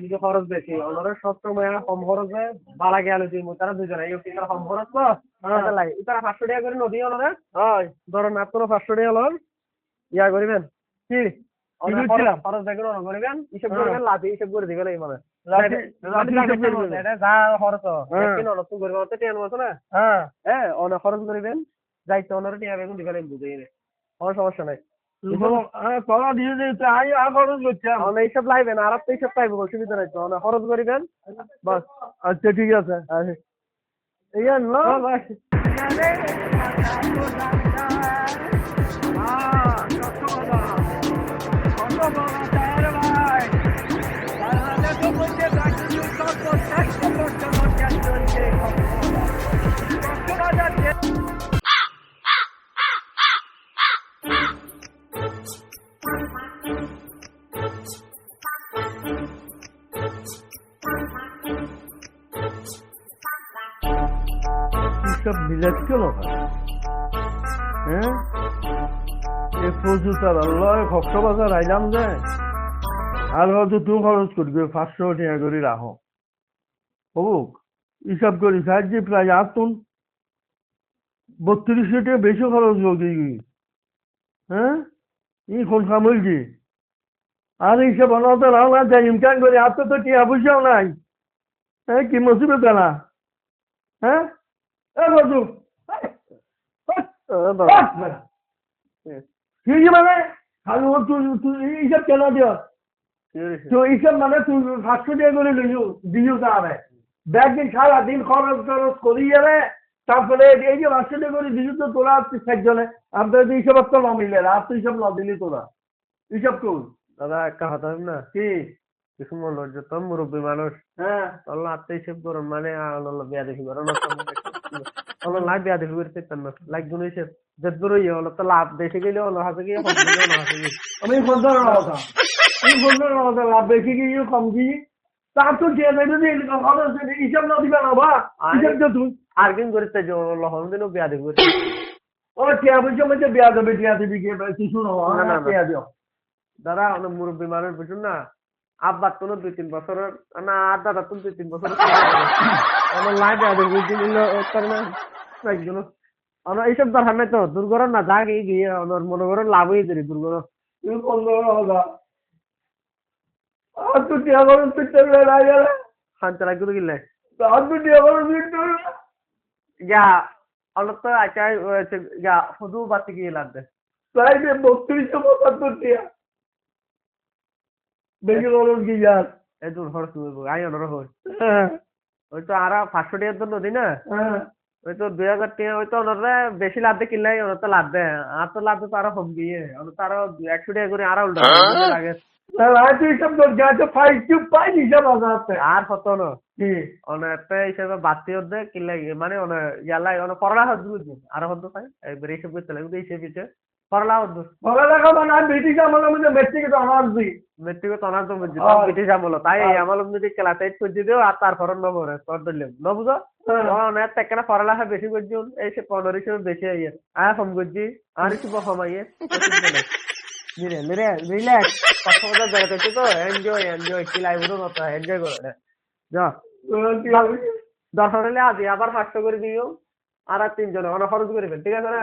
নিজে খরচ বেশি। ওনারা সবসময় কম খরচে বালা গেল তুই তারা দুজনে। তারা কম খরচ তো। তারা লাগে। তারা পাঁচশো টাকা করে নদী ওনারা হয়। ধরেন আপনার পাঁচশো টাকা হলো ইয়া করিবেন। কি? খরচ দেখে ওনা করিবেন হিসেব হ্যাঁ। করবেন লাভে হিসেব করে দিবেন এই মানে যা খরচ। হ্যাঁ। করবে অত টেন বছর না। হ্যাঁ। অনেক খরচ যাইতে টিয়া বেগুন দিবেন বুঝে গেলে কোনো সমস্যা নাই। খরচ করিবেন বাস। আচ্ছা ঠিক আছে। সব বিলাচ্ছ না হ্যাঁ? এ প্রচুর তার আল্লাহ কক্সবাজার আইলাম যে আর হয়তো তুই খরচ করবি পাঁচশো টাকা করে রাখো। হবুক হিসাব করি সাহায্যে প্রায় আতুন বত্রিশশো টাকা বেশি খরচ করি হ্যাঁ? ই কোন কামলছি আর এইসব অনাথ রান্না যায় ইমকান করে আর তো তো টিয়া পয়সাও নাই। হ্যাঁ কি মুসিবত না হ্যাঁ? বন্ধু কি মানে তুই এইসব কেন দিও তো এইসব মানে তুই সাতশো টাকা করে লিও দিও তাহলে। ব্যাগ দিন খরচ টরচ করিয়ে রে তারপরে এই যে পাঁচশো টাকা করে দিও তো তোরা চারজনে আপনার তো এইসব তো না মিলে আর না দিলি তোরা। এইসব কর দাদা একটা কথা হবে না। কি? কিছু মনে হচ্ছে তো মুরব্বী মানুষ। হ্যাঁ। আত্মা হিসেব করুন মানে আল্লাহ বিয়া দেখি করুন। আল্লাহ লাভ বিয়া দেখি করতে পারেন না। লাইক গুণ হিসেব যদ্দূর ইয়ে হলো তো লাভ দেশে গেলে হলো হাসে গিয়ে আমি ফোন ধরে কথা আমি ফোন ধরে কথা লাভ বেশি গিয়ে কম কি? তার তো যে যে হিসাব না দিবে না বা হিসাব তো তুই আর যে লহন দিনও বিয়া দেখি করতে ও টিয়া পয়সা মধ্যে বিয়া দেবে টিয়া দিবি কে কিছু না। দিও দাদা অনেক মুরব্বী মানুষ বুঝুন না? আব্বার তো দুই তিন বছরের না আর দাদা তো দুই তিন বছর আমার লাই বিয়া দেখি করতে না একজন আমার এইসব দরকার নাই তো, দুর্ঘটনা গিয়ে আমার মনে করো লাভ তুই তুই করো তুই চলে না গেলে শান্তি লাগবে কিনলে? আর তুই করো তুই চলে যা অলপ তো আচ্ছা যা শুধু বাতি গিয়ে লাগবে তাই যে বত্রিশশো পঁচাত্তর টিয়া। বেশি খরচ কি যার। এই দূর খরচ করব আই অনর হ্যাঁ। ওই তো আর পাঁচশো টাকার তো নদী না? হ্যাঁ। ওই তো দুই হাজার টাকা ওই তো ওনারা বেশি লাভ দিয়ে কিনলে ওনার তো লাভ দেয়। আর তো লাভ তো আরও কম দিয়ে ওনার তো আরও একশো টাকা করে আরও উল্টা লাগে। তাহলে আর কত ন কি? অনেকটা হিসাবে বাড়তি হতে কিনলে মানে ইয়ালাই অনেক হত বুঝছি আরও হত পাই? একবার হিসেব করতে লাগবে হিসেব হিসেব করলা মানে আমি ব্রিটিশ আমলের মধ্যে মেট্রিকে তো দিই মেট্রিক তো তো বুঝছি ব্রিটিশ আমল তাই এই আমল যদি ক্লাস এইট করছি দিও আর তারপর নবরে তোর ধরলাম ন বুঝো অনেক একটা পড়ালেখা বেশি করছি এই সে পনেরো হিসেবে বেশি আইয়ে আয় কম করছি আর একটু কমাইয়ে রিল্যাক্স কথা বলার জায়গা তো এনজয় এনজয় কি লাইভ মতো এনজয় করে যা। দরকার হলে আজ আবার পাঁচশো করে দিও আর আর তিনজনে অনেক খরচ করবেন ঠিক আছে না?